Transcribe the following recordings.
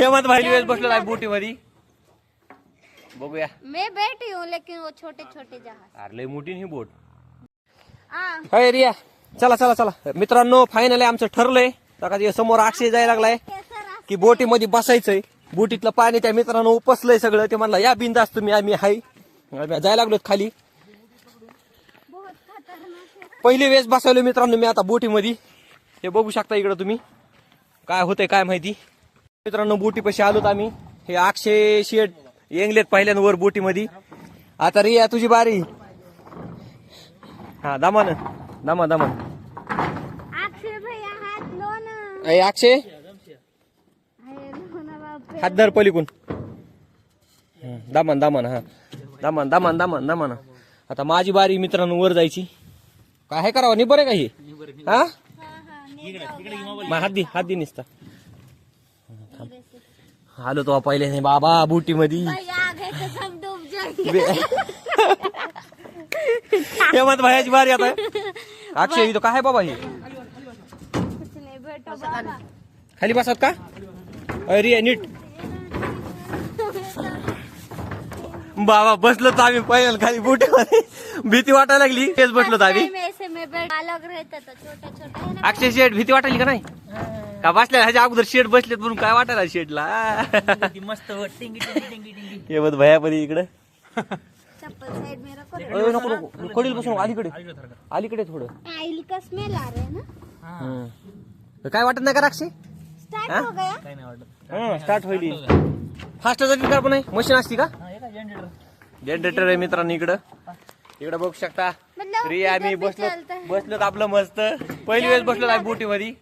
हेमंत भाई वेळेस बसलो आहे बोटी मध्ये बघूया मैं बैठी हूँ लेकिन वो छोटे छोटे जहाज। अरे लय मोठी ही बोट। आ रिया चला चला चला। मित्रांनो फायनल आमचं ठरलंय. तर का समोर अक्षय जायला लागलाय की बोटीमध्ये बसायचंय. बोटीतलं पाणी त्या मित्रांनो उपसलंय सगळं. ते म्हणला या बिंदास तुम्ही आम्ही हाय. आम्ही जायला लागलो खाली. पहिली वेळेस बसवलो मित्रांनो मी आता बोटीमध्ये. हे बघू शकता इकडं तुम्ही. काय होतंय काय माहिती. मित्रांनो बोटीपाशी आलोत आम्ही. हे अक्षय शेट येंगलेत पहिल्यांदा वर बोटीमध्ये. आता रिया तुझी बारी. हा दमान दमा दमान. अय अक्षय. हात धर पलीकून दामन दामन हा. दामन दामन दामन दामन. आता माझी बारी मित्रांनो वर जायची. काय आहे करावं? निबर आहे का हे? हा? हाँ हाँ मग हात दे हात दे निसता. आलो तो पहिले नाही बाबा बुटी जाएँगे हेमंत भायाची बारी आता. अक्षय इथं काय बाबा हे? खाली बसत का? अरे नीट. बाबा बसलो तर आम्ही पहिल्या खाली बुटीमध्ये भीती वाटायला लागली. तेच बसलो तर आम्ही. में ऐसे में बैठ अलग रहता तो छोटे छोटे. ना? अक्षय शेट भीती वाटायली का नाही? का बसल्या ह्याच्या अगोदर शेट बसलेत म्हणून काय वाटायला शेटला मस्त हे बघ भया परी इकडे. चप्पल साइड में रखो. रे अरे नको नको. कडील बसून अलीकडे. अलीकडे थोडं. काय वाटत नाही का अक्षय स्टार्ट हाँ? गया. काय नाही वाटत स्टार्ट होईल. फास्ट जातील का पण मशीन असती का? जनरेटर आहे मित्रांनो इकडं. इकडं बघू शकता. मतलब री आम्ही. बसलो। बसलो आपलं मस्त. पहिली वेळेस बसलो आहे बोटी मध्ये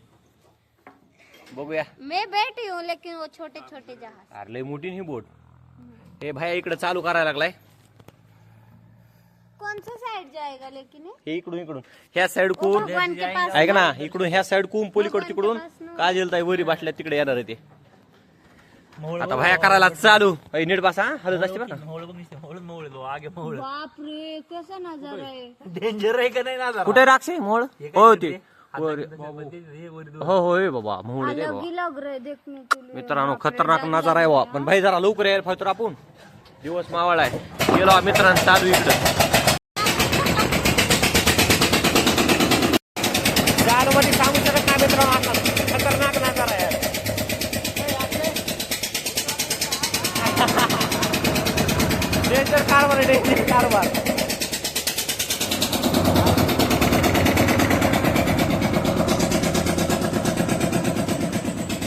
बघूया. मैं बैठी हूँ लेकिन वो छोटे छोटे जहाज. अरे लय मोठी ही बोट. हे भाई इकडं चालू करायला लागलाय. कौन सा साइड जाएगा लेकिन ये? हे इकडून इकडून. ह्या साइड वो कून भगवान के पास ऐक ना इकडून ह्या साइड कून पलीकडे तिकडून. काय जेलताय वरी बाटल्या तिकडे येणार आहे ते. आता भाया करायला चालू. नीट बसा हलत असते बरं का? मोहळ बघ नुसते मोहळ मोहळ लो आगे मोहळ बाप रे कैसा नजारा है डेंजर आहे का नाही ना? कुठे राक्षे मोळ? हे हो? ते. वर- हे. हो बाबा मोळ आहे ते अलग बाबा. लग रहे देखने के लिए मित्रांनो खतरनाक नजारा आहे बा पण भाई जरा लवकर यायला फायतो आपण. दिवस मावळ आहे. गेलो मित्रांनो चालू इकडं. चालू मध्ये सांगू शकत नाही मित्रांनो आता खतरनाक नजारा आहे डेंजर कारभार डेंजर कारभार.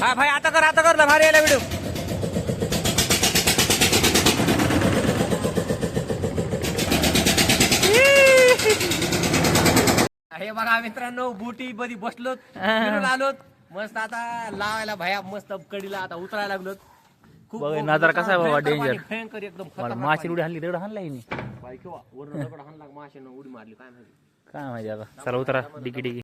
हा भाई आता कर आता कर ना भारी यायला व्हिडिओ हे बघा मित्रांनो बोटी मध्ये बसलोत फिरून आलोत. मस्त आता लावायला भया मस्त कडीला आता उतरायला लागलोत. बघ, नजारा कसा आहे बाबा, भयंकर एकदम मला माशी. उडी हल्ली तेवढं हल्लाय मी बाई, केव्हा? वरून दगड हाणला, माशानं उडी मारली काय माहिती काय माहिती आता चला उतरा डिगी डिगी